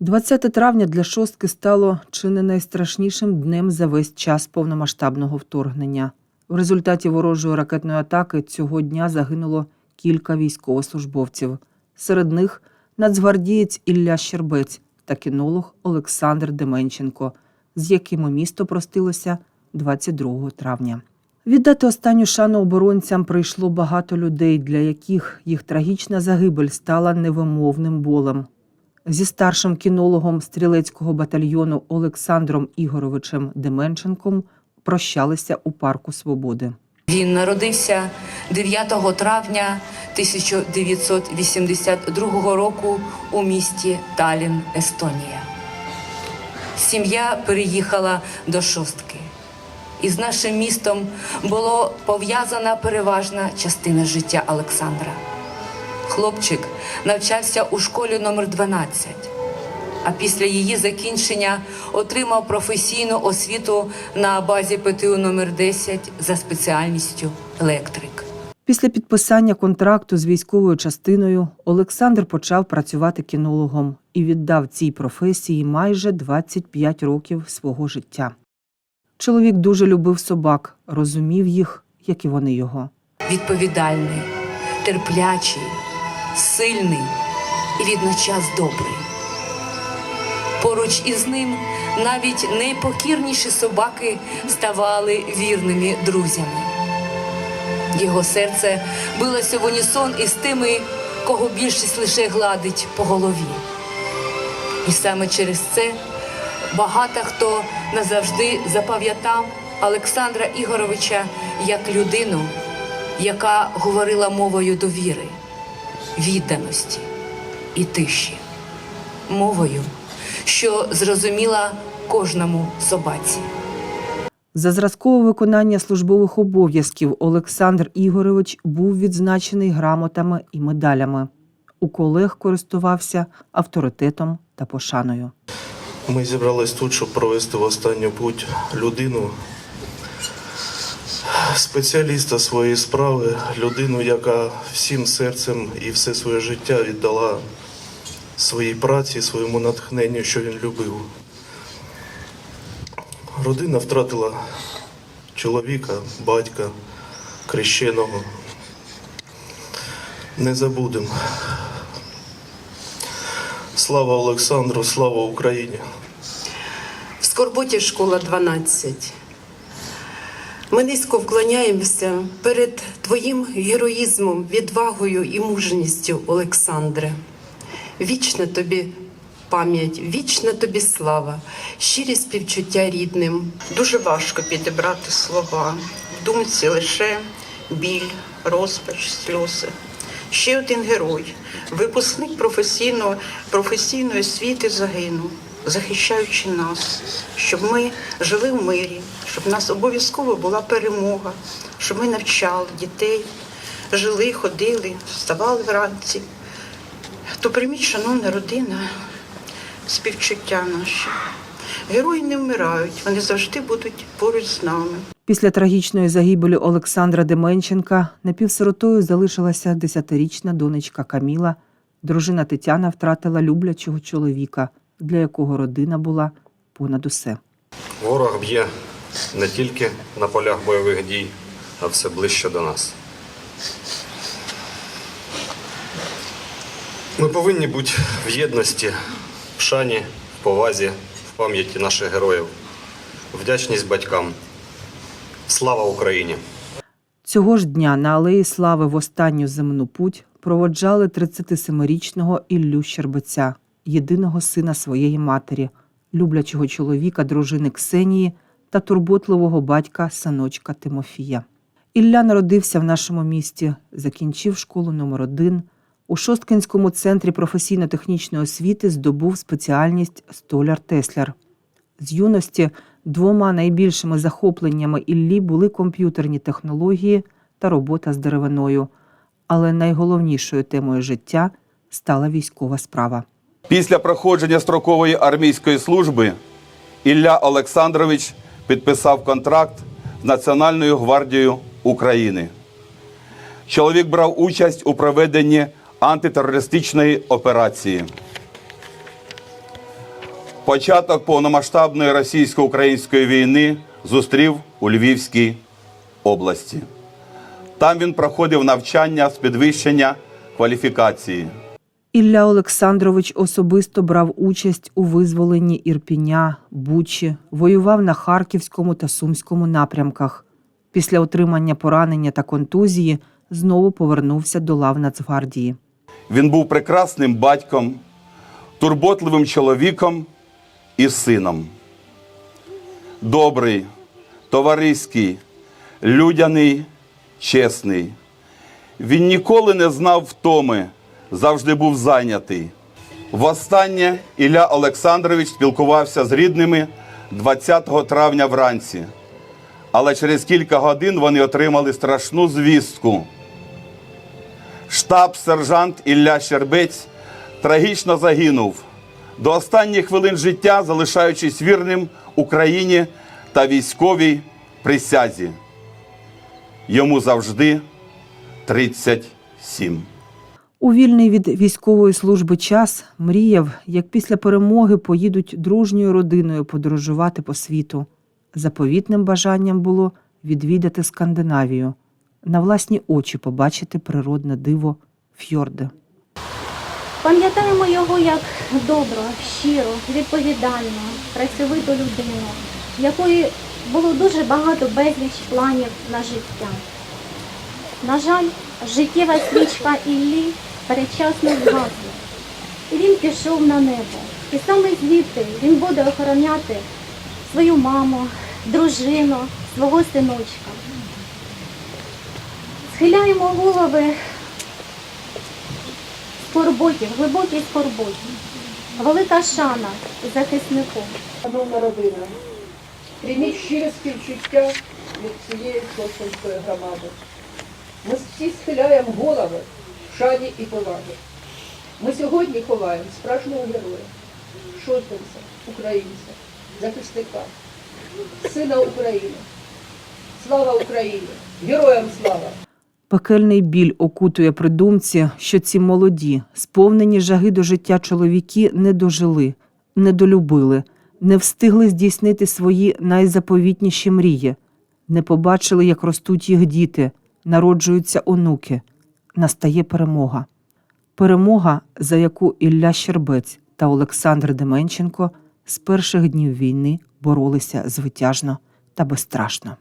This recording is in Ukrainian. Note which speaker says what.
Speaker 1: 20 травня для шостки стало чи не найстрашнішим днем за весь час повномасштабного вторгнення. В результаті ворожої ракетної атаки цього дня загинуло кілька військовослужбовців. Серед них нацгвардієць Ілля Щербець та кінолог Олександр Деменченко, з якими місто простилося 22 травня. Віддати останню шану оборонцям прийшло багато людей, для яких їх трагічна загибель стала невимовним болем. Зі старшим кінологом стрілецького батальйону Олександром Ігоровичем Деменченком прощалися у парку Свободи.
Speaker 2: Він народився 9 травня 1982 року у місті Талін, Естонія. Сім'я переїхала до шостки. Із нашим містом було пов'язана переважна частина життя Олександра. Хлопчик навчався у школі номер 12, а після її закінчення отримав професійну освіту на базі ПТУ номер 10 за спеціальністю електрик.
Speaker 1: Після підписання контракту з військовою частиною Олександр почав працювати кінологом і віддав цій професії майже 25 років свого життя. Чоловік дуже любив собак, розумів їх, як і вони його.
Speaker 2: Відповідальний, терплячий, сильний і відночас добрий. Поруч із ним навіть найпокірніші собаки ставали вірними друзями. Його серце билося в унісон із тими, кого більшість лише гладить по голові. І саме через це багато хто назавжди запам'ятав Олександра Ігоровича як людину, яка говорила мовою довіри, відданості і тиші, мовою, що зрозуміла кожному собаці.
Speaker 1: За зразкове виконання службових обов'язків Олександр Ігорович був відзначений грамотами і медалями. У колег користувався авторитетом та пошаною.
Speaker 3: Ми зібрались тут, щоб провести в останню путь людину, спеціаліста своєї справи, людину, яка всім серцем і все своє життя віддала своїй праці, своєму натхненню, що він любив. Родина втратила чоловіка, батька, крещеного. Не забудемо. Слава Олександру, слава Україні!
Speaker 4: В Скорботі школа 12. Ми низько вклоняємося перед Твоїм героїзмом, відвагою і мужністю, Олександре. Вічна тобі пам'ять, вічна тобі слава, щирі співчуття рідним.
Speaker 5: Дуже важко підібрати слова. В думці лише біль, розпач, сльози. Ще один герой, випускник професійної освіти загинув, захищаючи нас, щоб ми жили в мирі, щоб в нас обов'язково була перемога, щоб ми навчали дітей, жили, ходили, вставали вранці. То прийміть, шановна родина, співчуття наші. Герої не вмирають, вони завжди будуть поруч з нами.
Speaker 1: Після трагічної загибелі Олександра Деменченка напівсиротою залишилася десятирічна донечка Каміла. Дружина Тетяна втратила люблячого чоловіка, для якого родина була понад усе.
Speaker 6: Ворог б'є не тільки на полях бойових дій, а все ближче до нас. Ми повинні бути в єдності, в шані, в повазі, в пам'яті наших героїв, вдячність батькам. Слава Україні!
Speaker 1: Цього ж дня на Алеї Слави в останню земну путь проводжали 37-річного Іллю Щербеця, єдиного сина своєї матері, люблячого чоловіка, дружини Ксенії та турботливого батька синочка Тимофія. Ілля народився в нашому місті, закінчив школу номер 1 у Шосткинському центрі професійно-технічної освіти здобув спеціальність столяр-тесляр. З юності двома найбільшими захопленнями Іллі були комп'ютерні технології та робота з деревиною. Але найголовнішою темою життя стала військова справа.
Speaker 7: Після проходження строкової армійської служби Ілля Олександрович підписав контракт з Національною гвардією України. Чоловік брав участь у проведенні антитерористичної операції. Початок повномасштабної російсько-української війни зустрів у Львівській області. Там він проходив навчання з підвищення кваліфікації.
Speaker 1: Ілля Олександрович особисто брав участь у визволенні Ірпіня, Бучі, воював на Харківському та Сумському напрямках. Після отримання поранення та контузії знову повернувся до лав Нацгвардії.
Speaker 7: Він був прекрасним батьком, турботливим чоловіком і сином. Добрий, товариський, людяний, чесний. Він ніколи не знав втоми, завжди був зайнятий. Востаннє Ілля Олександрович спілкувався з рідними 20 травня вранці. Але через кілька годин вони отримали страшну звістку. Штаб-сержант Ілля Щербець трагічно загинув до останніх хвилин життя, залишаючись вірним Україні та військовій присязі. Йому завжди 37.
Speaker 1: У вільний від військової служби час мріяв, як після перемоги поїдуть дружньою родиною подорожувати по світу. Заповітним бажанням було відвідати Скандинавію, на власні очі побачити природне диво фьорди.
Speaker 8: Пам'ятаємо його як добру, щиру, відповідальну, працьовиту людину, якої було дуже багато безліч планів на життя. На жаль, життєва свічка Іллі передчасно згасла. І він пішов на небо. І саме звідти він буде охороняти свою маму, дружину, свого синочка. Схиляємо голови скорботі, в глибокій скорботі. Велика шана захиснику.
Speaker 9: Шановна родина, прийміть щире співчуття від цієї Шостинської громади. Ми всі схиляємо голови шані і поваги. Ми сьогодні ховаємо справжнього героя, шостинця, українця, захисника, сина України. Слава Україні! Героям слава!
Speaker 1: Пекельний біль окутує при думці, що ці молоді, сповнені жаги до життя чоловіки не дожили, не долюбили, не встигли здійснити свої найзаповітніші мрії, не побачили, як ростуть їх діти, народжуються онуки. Настає перемога. Перемога, за яку Ілля Щербець та Олександр Деменченко з перших днів війни боролися звитяжно та безстрашно.